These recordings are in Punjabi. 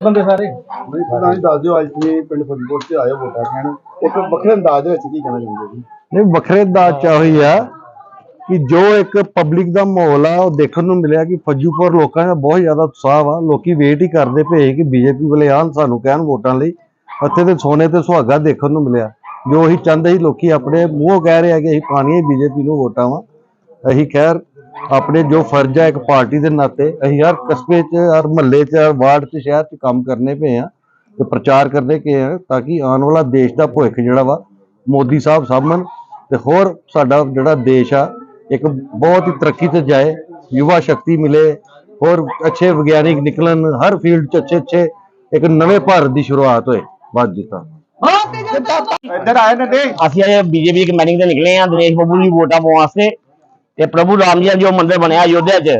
ਬੰਦੇ ਸਾਰੇ। ਨਹੀਂ ਪਤਾ ਨਹੀਂ ਦੱਸ ਦਿਓ ਅੱਜ ਤੁਸੀਂ ਪਿੰਡ ਫਰੀਦਕੋਟ ਤੇ ਆਏ ਹੋ ਵੋਟਾਂ ਕਹਿਣ ਇੱਕ ਵੱਖਰੇ ਅੰਦਾਜ਼ ਦੇ ਵਿੱਚ ਕੀ ਕਹਿਣਾ ਚਾਹੁੰਦੇ ਜੀ ਨਹੀਂ ਵੱਖਰੇ ਦਾ ਚਾਹੀ ਆ। ਕਿ ਜੋ ਇੱਕ ਪਬਲਿਕ ਦਾ ਮਾਹੌਲ ਆ, ਉਹ ਦੇਖਣ ਨੂੰ ਮਿਲਿਆ ਕਿ ਫੱਜੂਪੁਰ ਲੋਕਾਂ ਦਾ ਬਹੁਤ ਜ਼ਿਆਦਾ ਉਤਸ਼ਾਹ ਵਾ। ਲੋਕੀ ਵੇਟ ਹੀ ਕਰਦੇ ਪਏ ਕਿ ਬੀਜੇਪੀ ਵਾਲੇ ਆਉਣ ਸਾਨੂੰ ਕਹਿਣ ਵੋਟਾਂ ਲਈ। ਇੱਥੇ ਤੇ ਸੋਨੇ ਤੇ ਸੁਹਾਗਾ ਦੇਖਣ ਨੂੰ ਮਿਲਿਆ। ਜੋ ਅਸੀਂ ਚਾਹੁੰਦੇ ਸੀ, ਲੋਕੀ ਆਪਣੇ ਮੂੰਹੋਂ ਕਹਿ ਰਹੇ ਆ ਕਿ ਅਸੀਂ ਪਾਣੀਆਂ ਬੀਜੇਪੀ ਨੂੰ ਵੋਟਾਂ ਵਾ। ਅਸੀਂ ਖੈਰ ਆਪਣੇ ਜੋ ਫਰਜ਼ ਆ, ਇੱਕ ਪਾਰਟੀ ਦੇ ਨਾਤੇ, ਅਸੀਂ ਹਰ ਕਸਬੇ 'ਚ, ਹਰ ਮਹੱਲੇ 'ਚ, ਹਰ ਵਾਰਡ 'ਚ, ਸ਼ਹਿਰ 'ਚ ਕੰਮ ਕਰਨੇ ਪਏ ਆ ਤੇ ਪ੍ਰਚਾਰ ਕਰਨੇ ਪਏ ਆ ਤਾਂ ਕਿ ਆਉਣ ਵਾਲਾ ਦੇਸ਼ ਦਾ ਭਵਿੱਖ ਜਿਹੜਾ ਵਾ, ਮੋਦੀ ਸਾਹਿਬ ਸਾਹਮਣ ਤੇ ਹੋਰ ਸਾਡਾ ਜਿਹੜਾ ਦੇਸ਼ ਆ ਇੱਕ ਬਹੁਤ ਹੀ ਤਰੱਕੀ ਤੇ ਜਾਏ ਯੁਵਾ ਸ਼ਕਤੀ ਮਿਲੇ ਹੋਰ ਅੱਛੇ ਵਿਗਿਆਨਿਕ ਨਿਕਲਣ ਹਰ ਫੀਲਡ 'ਚ ਅੱਛੇ ਅੱਛੇ ਇੱਕ ਨਵੇਂ ਭਾਰਤ ਦੀ ਸ਼ੁਰੂਆਤ ਹੋਏ ਬਸ ਜਿੱਤਾ ਇੱਧਰ ਆਏ ਨੇ ਦੇ ਅਸੀਂ ਅੱਜ ਬੀਜੇਪੀ ਦੀ ਮੀਟਿੰਗ ਤੇ ਨਿਕਲੇ ਆ ਦਿਨੇਸ਼ ਬੱਬੂ ਦੀ ਵੋਟਾਂ ਪਾਉਣ ਵਾਸਤੇ ਤੇ ਪ੍ਰਭੂ ਰਾਮ ਜੀ ਦਾ ਜੋ ਮੰਦਿਰ ਬਣਿਆ ਅਯੋਧਿਆ 'ਚ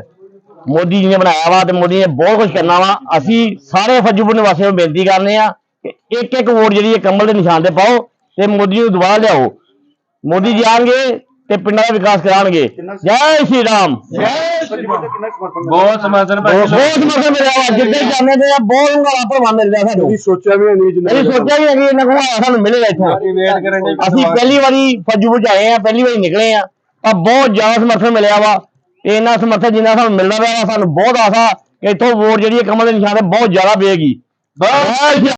ਮੋਦੀ ਜੀ ਨੇ ਬਣਾਇਆ ਵਾ ਤੇ ਮੋਦੀ ਨੇ ਬਹੁਤ ਕੁਝ ਕਰਨਾ ਵਾ। ਅਸੀਂ ਸਾਰੇ ਫੱਜੂਪੁਰ ਨਿਵਾਸੀਆਂ ਨੂੰ ਬੇਨਤੀ ਕਰਨੇ ਆ ਕਿ ਇੱਕ ਇੱਕ ਵੋਟ ਜਿਹੜੀ ਹੈ ਕਮਲ ਦੇ ਨਿਸ਼ਾਨ ਤੇ ਪਾਓ ਤੇ ਮੋਦੀ ਨੂੰ ਦੁਬਾਰਾ ਲਿਆਓ। ਮੋਦੀ ਜੀ ਆਣਗੇ ਤੇ ਪਿੰਡਾਂ ਦਾ ਵਿਕਾਸ ਕਰਾਉਣਗੇ। ਜੈ ਸ਼੍ਰੀ ਰਾਮ। ਬਹੁਤ ਸਮਝਣ ਬਹੁਤ ਮਜ਼ਾ ਮਿਲਿਆ ਵਾ ਜਿੱਦੇ ਜਾਂਦੇ ਤੇ ਬਹੁਤ ਹੰਗਾਰਾ ਭਰਵਾ ਮਿਲਦਾ ਸਾਨੂੰ। ਸੋਚਿਆ ਵੀ ਨਹੀਂ ਜਿੰਨਾ ਅਸੀਂ ਸੋਚਿਆ ਵੀ ਨਹੀਂ ਇਹਨਾਂ ਕੋਲ ਸਾਨੂੰ ਮਿਲੇਗਾ ਇੱਥੋਂ। ਅਸੀਂ ਪਹਿਲੀ ਵਾਰੀ ਫੱਜੂ ਆਏ ਆ ਪਹਿਲੀ ਵਾਰੀ ਨਿਕਲੇ ਆ ਤਾਂ ਬਹੁਤ ਜ਼ਿਆਦਾ ਸਮਰਥਨ ਮਿਲਿਆ ਵਾ। ਤੇ ਇਹਨਾਂ ਸਮਰਥਨ ਜਿੰਨਾ ਸਾਨੂੰ ਮਿਲਦਾ ਪਿਆ ਵਾ, ਸਾਨੂੰ ਬਹੁਤ ਆਸ ਆ ਕਿ ਇੱਥੋਂ ਵੋਟ ਜਿਹੜੀ ਹੈ ਕਮਲ ਦੇ ਨਿਸ਼ਾਨ ਤੇ ਬਹੁਤ ਜ਼ਿਆਦਾ ਪਏਗੀ ਬਸ।